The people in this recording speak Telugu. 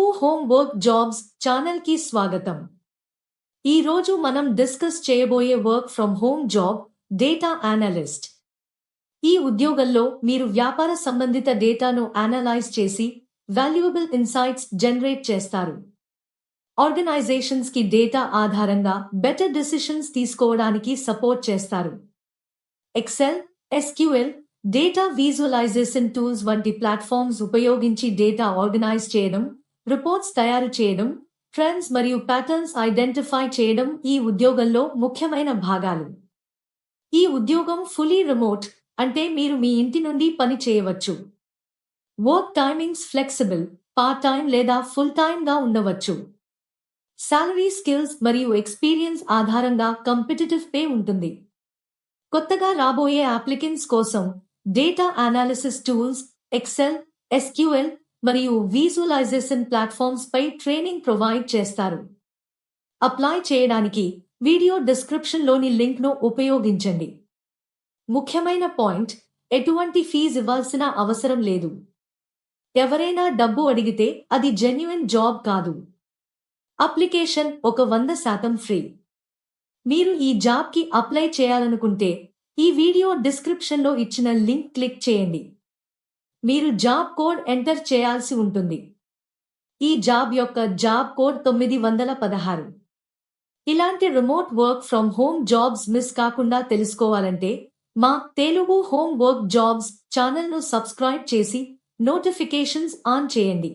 తెలుగు హోమ్ వర్క్ జాబ్స్ ఛానల్కి స్వాగతం. ఈ రోజు మనం డిస్కస్ చేయబోయే work from home job data analyst. ఈ ఉద్యోగంలో మీరు వ్యాపార సంబంధిత డేటాను అనలైజ్ చేసి వాల్యుయబుల్ ఇన్సైట్స్ జనరేట్ చేస్తారు. ఆర్గనైజేషన్స్కి డేటా ఆధారంగా బెటర్ డిసిషన్స్ తీసుకోవడానికి సపోర్ట్ చేస్తారు. Excel SQL data visualisation tools వంటి ప్లాట్ఫామ్స్ ఉపయోగించి డేటా ఆర్గనైజ్ చేయడం రిపోర్ట్స్ తయారు చేయడం ట్రెండ్స్ మరియు ప్యాటర్న్స్ ఐడెంటిఫై చేయడం ఈ ఉద్యోగంలో ముఖ్యమైన భాగాలు. ఈ ఉద్యోగం ఫుల్లీ రిమోట్ అంటే మీరు మీ ఇంటి నుండి పని చేయవచ్చు. Work timings flexible part time లేదా ఫుల్ టైంగా ఉండవచ్చు. శాలరీ స్కిల్స్ మరియు ఎక్స్పీరియన్స్ ఆధారంగా కంపిటిటివ్ పే ఉంటుంది. కొత్తగా రాబోయే అప్లికెంట్స్ కోసం data analysis tools Excel SQL మరియు విజువలైజేషన్ ప్లాట్ఫామ్స్ పై ట్రైనింగ్ ప్రొవైడ్ చేస్తారు. అప్లై చేయడానికి వీడియో డిస్క్రిప్షన్లోని లింక్ను ఉపయోగించండి. ముఖ్యమైన పాయింట్ ఎటువంటి ఫీజు ఇవ్వాల్సిన అవసరం లేదు. ఎవరైనా డబ్బు అడిగితే అది జెన్యున్ జాబ్ కాదు. అప్లికేషన్ ఒక వంద శాతం ఫ్రీ మీరు ఈ జాబ్కి అప్లై చేయాలనుకుంటే ఈ వీడియో డిస్క్రిప్షన్లో ఇచ్చిన లింక్ క్లిక్ చేయండి. మీరు జాబ్ కోడ్ ఎంటర్ చేయాల్సి ఉంటుంది. ఈ జాబ్ యొక్క జాబ్ కోడ్ తొమ్మిది వందల పదహారు. ఇలాంటి remote work from home jobs miss కాకుండా తెలుసుకోవాలంటే మా తెలుగు హోమ్ వర్క్ జాబ్స్ ఛానల్ను సబ్స్క్రైబ్ చేసి నోటిఫికేషన్స్ ఆన్ చేయండి.